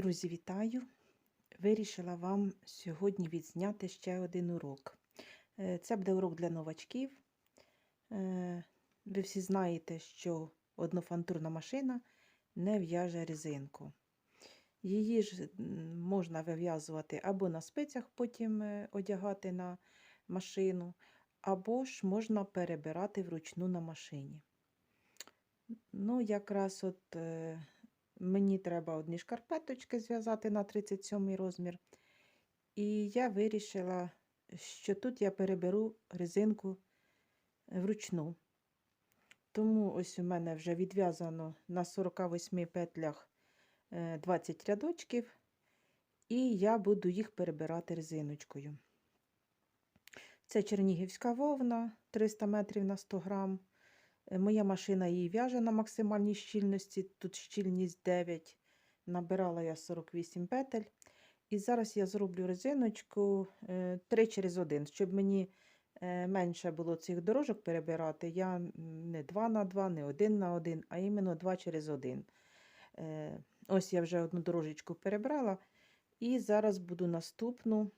Друзі, вітаю! Вирішила вам сьогодні відзняти ще один урок. Е, Це буде урок для новачків. Е, Ви всі знаєте, що однофантурна машина не в'яже резинку. Її ж можна вив'язувати або на спицях, потім е, одягати на машину, або ж можна перебирати вручну на машині. Ну, якраз от мені треба одні шкарпеточки зв'язати на 37 розмір. І я вирішила, що тут я переберу резинку вручну. Тому ось у мене вже відв'язано на 48 петлях е, 20 рядочків, і я буду їх перебирати резиночкою. Це чернігівська вовна 300 метрів на 100 грам. Е, Моя машина її в'яже на максимальній щільності, тут щільність 9. Набирала я 48 петель. І зараз я зроблю резиночку 3 через 1, щоб мені е, менше було цих дорожок перебирати. Я не 2 на 2, не 1 на 1, а іменно 2 через 1. Е, Ось я вже одну дорожечку перебрала. І зараз буду наступну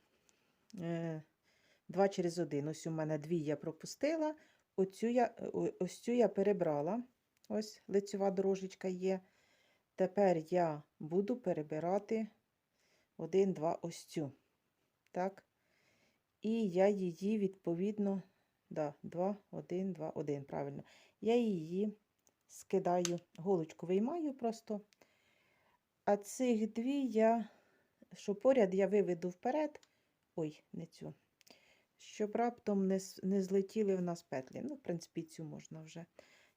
2 через 1. Ось у мене дві я пропустила. Оцю я, ось цю я перебрала. Ось лицьова дорожечка є. Тепер я буду перебирати один, два ось цю. Так. І я її відповідно, да, 2, 1, 2, 1, правильно. Я її скидаю, голочку виймаю просто. А цих дві я, що поряд, я виведу вперед. Ой, не цю щоб раптом не, не злетіли в нас петлі. Ну, в принципі, цю можна вже.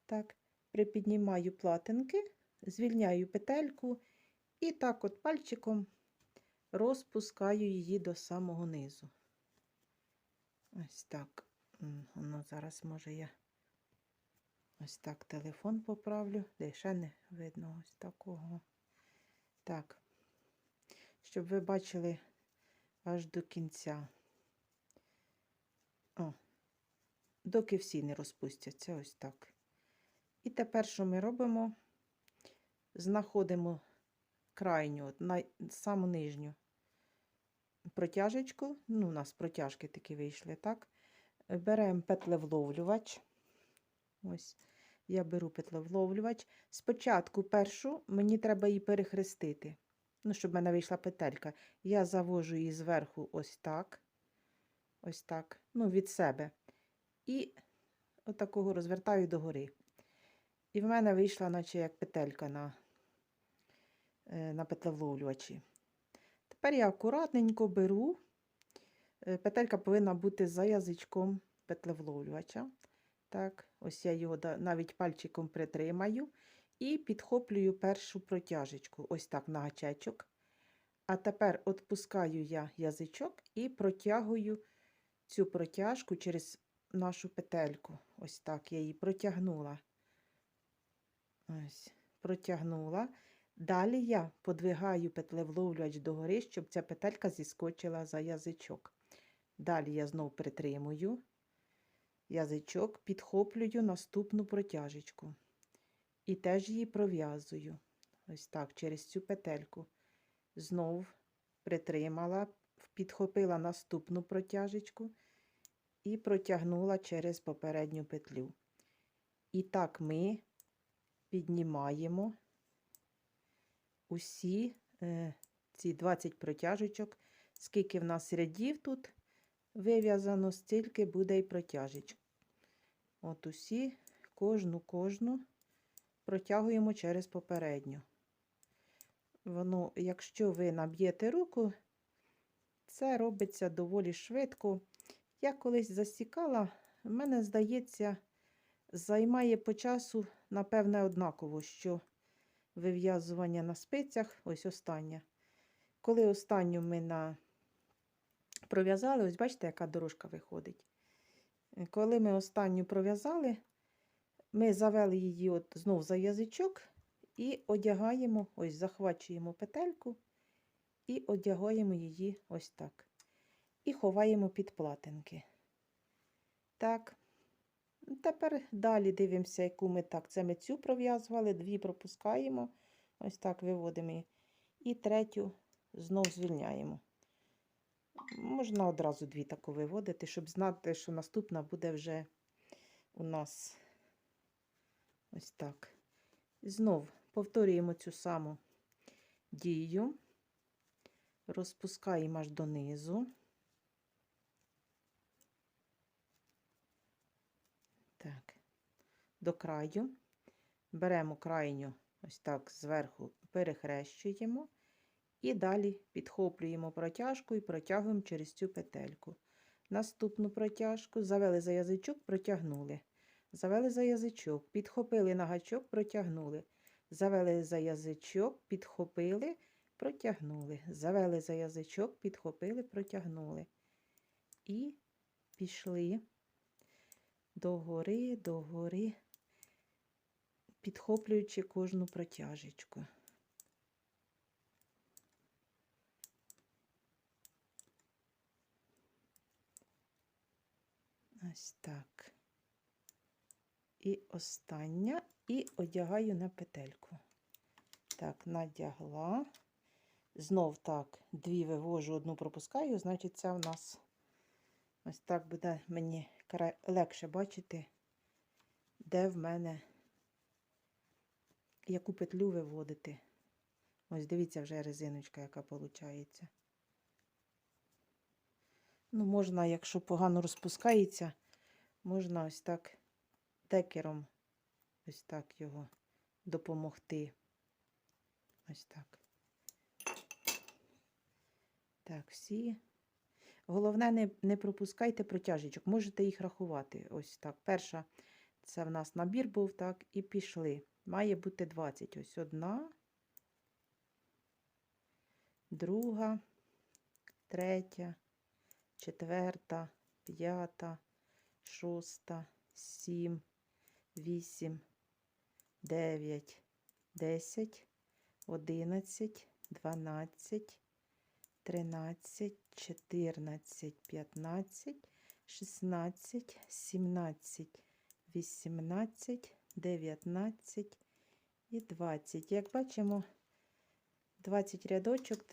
Так, припіднімаю платинки, звільняю петельку і так от пальчиком розпускаю її до самого низу. Ось так. Ну, зараз, може, я ось так телефон поправлю. Де ще не видно ось такого. Так, щоб ви бачили аж до кінця. Доки всі не розпустяться, ось так. І тепер, що ми робимо? Знаходимо крайню, най, саму нижню протяжечку. Ну, у нас протяжки такі вийшли, так? Беремо петлевловлювач. Ось, я беру петлевловлювач. Спочатку першу мені треба її перехрестити. Ну, щоб в мене вийшла петелька. Я завожу її зверху ось так. Ось так, ну, від себе. І отакого розвертаю догори. І в мене вийшла, наче як петелька на, е, на петлевловлювачі. Тепер я акуратненько беру. Е, Петелька повинна бути за язичком петлевловлювача. Так, ось я його навіть пальчиком притримаю і підхоплюю першу протяжечку, ось так на гачечок. А тепер відпускаю я язичок і протягую цю протяжку через нашу петельку. Ось так я її протягнула. Ось, протягнула. Далі я подвигаю петлевловлювач догори, щоб ця петелька зіскочила за язичок. Далі я знов притримую язичок, підхоплюю наступну протяжечку. І теж її пров'язую. Ось так, через цю петельку. Знов притримала, підхопила наступну протяжечку і протягнула через попередню петлю. І так ми піднімаємо усі е, ці 20 протяжечок. Скільки в нас рядів тут вив'язано, стільки буде і протяжечок. От усі, кожну, кожну протягуємо через попередню. Воно, якщо ви наб'єте руку, це робиться доволі швидко. Я колись засікала, мене, здається, займає по часу, напевне, однаково, що вив'язування на спицях, ось остання. Коли останню ми на... пров'язали, ось бачите, яка дорожка виходить. Коли ми останню пров'язали, ми завели її от знов за язичок і одягаємо, ось захвачуємо петельку і одягаємо її ось так. І ховаємо під платинки. Так. Тепер далі дивимося, яку ми так. Це ми цю пров'язували, дві пропускаємо. Ось так виводимо її. І третю знов звільняємо. Можна одразу дві таку виводити, щоб знати, що наступна буде вже у нас ось так. Знов повторюємо цю саму дію, розпускаємо аж донизу. Так, до краю. Беремо крайню, ось так зверху перехрещуємо. І далі підхоплюємо протяжку і протягуємо через цю петельку. Наступну протяжку завели за язичок, протягнули. Завели за язичок, підхопили на гачок, протягнули. Завели за язичок, підхопили, протягнули. Завели за язичок, підхопили, протягнули. І пішли догори, догори, підхоплюючи кожну протяжечку. Ось так. І остання, і одягаю на петельку. Так, надягла. Знов так, дві вивожу, одну пропускаю, значить, це в нас ось так буде мені легше бачити, де в мене яку петлю виводити. Ось дивіться вже резиночка, яка виходить. Ну, можна, якщо погано розпускається, можна ось так текером ось так його допомогти. Ось так. Так, всі. Головне, не, не пропускайте протяжечок. Можете їх рахувати. Ось так. Перша, це в нас набір був, так, і пішли. Має бути 20. Ось одна, друга, третя, четверта, п'ята, шоста, сім, вісім, дев'ять, десять, одинадцять, дванадцять, тринадцять, чотирнадцять, п'ятнадцять, шістнадцять, сімнадцять, вісімнадцять, дев'ятнадцять і двадцять. Як бачимо, 20 рядочок,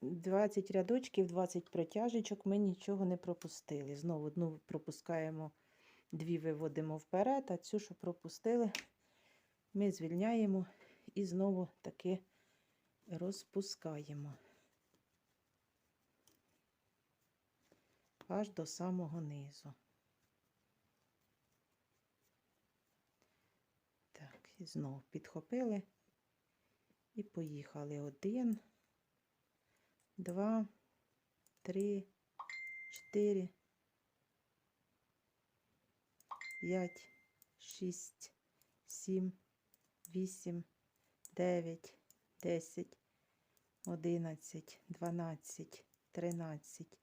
20 рядочків, 20 протяжечок, ми нічого не пропустили. Знову одну пропускаємо, дві виводимо вперед, а цю, що пропустили, ми звільняємо і знову таки розпускаємо. Аж до самого низу. Так, і знову підхопили і поїхали. Один, два, три, чотири, п'ять, шість, сім, вісім, дев'ять, десять, одинадцять, дванадцять, тринадцять,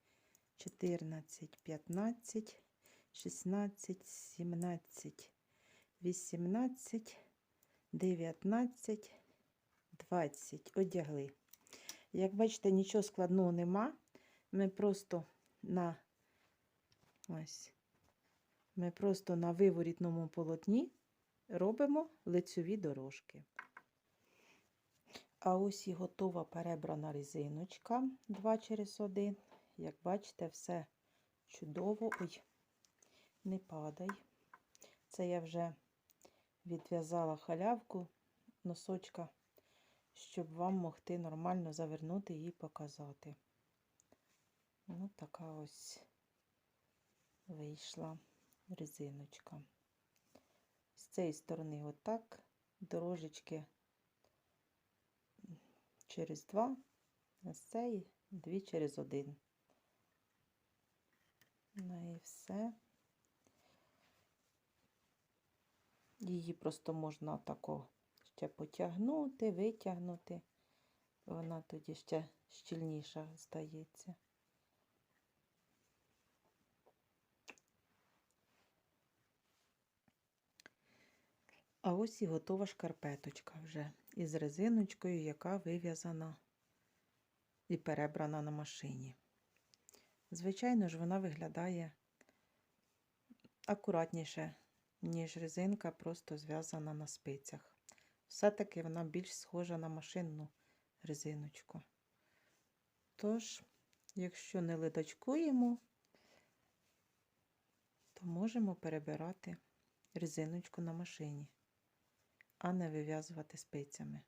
чотирнадцять, п'ятнадцять, шістнадцять, сімнадцять, вісімнадцять, дев'ятнадцять, двадцять. Одягли. Як бачите, нічого складного нема. Ми просто на ось, ми просто на виворітному полотні робимо лицьові дорожки. А ось і готова перебрана резиночка 2 через 1. Як бачите, все чудово. Ой, не падай. Це я вже відв'язала халявку носочка, щоб вам могти нормально завернути і показати. Ну, така ось вийшла резиночка. З цієї сторони отак, дорожечки через два, а з цієї дві через один. Ну і все. Її просто можна тако ще потягнути, витягнути. Вона тоді ще щільніша здається. А ось і готова шкарпеточка вже із резиночкою, яка вив'язана і перебрана на машині. Звичайно ж, вона виглядає акуратніше, ніж резинка, просто зв'язана на спицях. Все-таки вона більш схожа на машинну резиночку. Тож, якщо не ледачкуємо, то можемо перебирати резиночку на машині, а не вив'язувати спицями.